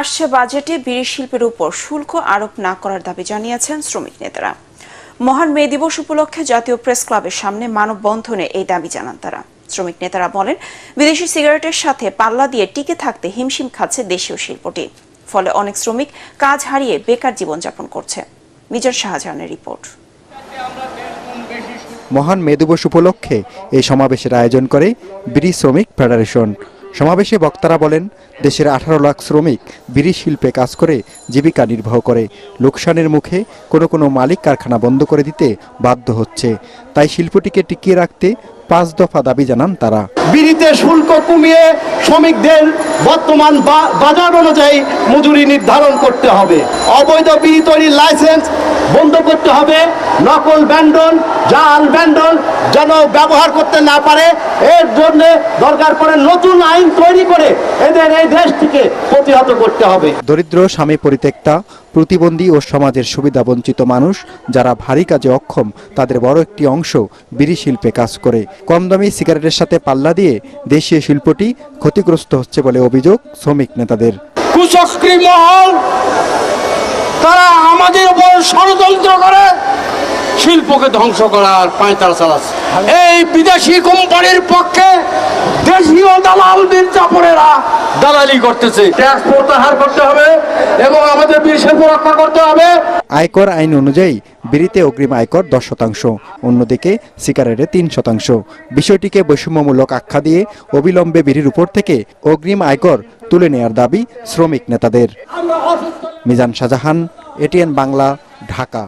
আসছে বাজেটে বিড়ি শিল্পের উপর শুল্ক আরোপ না করার দাবি জানিয়েছেন শ্রমিক নেতারা। মহান মে দিবস উপলক্ষে জাতীয় প্রেস ক্লাবের সামনে মানববন্ধনে এই দাবি জানান তারা। শ্রমিক নেতারা বলেন, বিদেশি সিগারেটের সাথে পাল্লা দিয়ে টিকে থাকতে হিমশিম খাচ্ছে দেশীয় শিল্পটি। ফলে অনেক শ্রমিক কাজ হারিয়ে বেকার জীবনযাপন করছে। মিজান শাহজাহানের রিপোর্ট। মহান মে দিবস উপলক্ষে এই সমাবেশের আয়োজন করে বিড়ি শ্রমিক ফেডারেশন। সমাবেশে বক্তারা বলেন, দেশের আঠারো লাখ শ্রমিক বিড়ি শিল্পে কাজ করে, জীবিকা নির্বাহ করে। লোকসানের মুখে কোনো কোনো মালিক কারখানা বন্ধ করে দিতে বাধ্য হচ্ছে। তাই শিল্পটিকে টিকিয়ে রাখতে পাঁচ দফা দাবি জানান তারা। বিড়িতে শুল্ক কমিয়ে শ্রমিকদের বর্তমান বাজার অনুযায়ী মজুরি নির্ধারণ করতে হবে। অবৈধ বিড়ি তৈরির লাইসেন্স বন্ধ করতে হবে। নকল ব্যান্ডন জাল ব্যান্ডন যেন ব্যবহার করতে না পারে এর জন্য দরকার পড়ে নতুন আইন তৈরি করে এদের এই দেশ থেকে প্রতিহত করতে হবে। দরিদ্র স্বামী পরিত্যক্তা প্রতিবন্ধী ও সমাজের সুবিধা বঞ্চিত মানুষ যারা ভারী কাজে অক্ষম তাদের বড় একটি অংশ বিড়ি শিল্পে কাজ করে। কম দামি সিগারেটের সাথে পাল্লা দিয়ে দেশীয় শিল্পটি ক্ষতিগ্রস্ত হচ্ছে বলে অভিযোগ শ্রমিক নেতাদের। মহল, তারা আমাদের উপর ষড়যন্ত্র করে, শিল্পকে ধ্বংস করার পাঁয়তারা চালাচ্ছে। এই বিদেশি কোম্পানির পক্ষে দালাল মির্জাপুরেরা দালালি করতেছে। ট্যাক্স প্রত্যাহার করতে হবে এবং আমাদের বীর শিল্প রক্ষা করতে হবে। আয়কর আইন অনুযায়ী বিড়িতে অগ্রিম আয়কর দশ শতাংশ অন্যদিকে সিগারেটে তিন শতাংশ। বিষয়টিকে বৈষম্যমূলক আখ্যা দিয়ে অবিলম্বে বিড়ির উপর থেকে অগ্রিম আয়কর তুলে নেয়ার দাবি শ্রমিক নেতাদের। মিজান শাহজাহান এটিএন বাংলা ঢাকা।